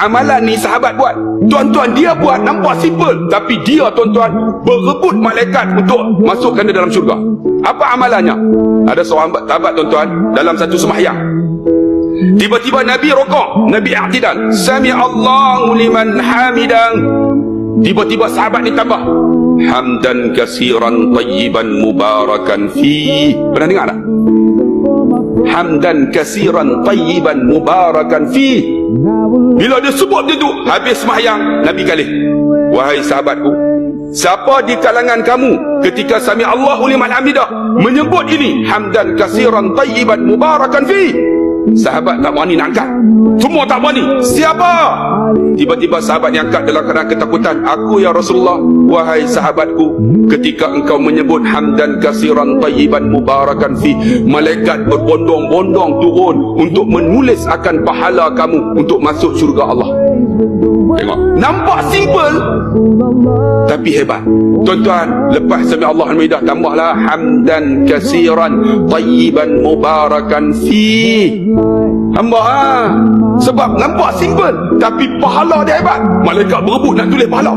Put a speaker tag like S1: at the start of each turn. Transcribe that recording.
S1: Amalan ni sahabat buat. Tuan-tuan dia buat nampak simple. Tapi dia tuan-tuan berebut malaikat untuk masukkan dia dalam syurga. Apa amalannya? Ada seorang sahabat tuan-tuan dalam satu semahyang. Tiba-tiba Nabi rokok. Nabi i'tidal. Sami Allahu liman hamidang. Tiba-tiba sahabat ni tambah. Hamdan kasiran tayyiban mubarakan fi. Pernah dengar tak? Hamdan kasiran tayyiban mubarakan fi. Bila dia sebut dia tu, habis sembahyang, Nabi kali. Wahai sahabatku, siapa di kalangan kamu ketika sami Allahu liman hamidah menyebut ini hamdan kasiran tayyiban mubarakan fi? Sahabat tak berani nak angkat. Semua tak berani. Siapa? Tiba-tiba sahabat yang angkat dalam keadaan ketakutan. Aku ya Rasulullah. Wahai sahabatku. Ketika engkau menyebut hamdan kasiran tayyiban mubarakan fi. Malaikat berbondong-bondong turun untuk menulis akan pahala kamu untuk masuk syurga Allah. Tengok. Nampak simple. Tapi hebat. Tuan-tuan, lepas sami Allah Hamidah tambahlah hamdan kasiran tayyiban mubarakan fi. Hamba ha. Sebab nampak simple tapi pahala dia hebat. Malaikat berebut nak tulis pahala.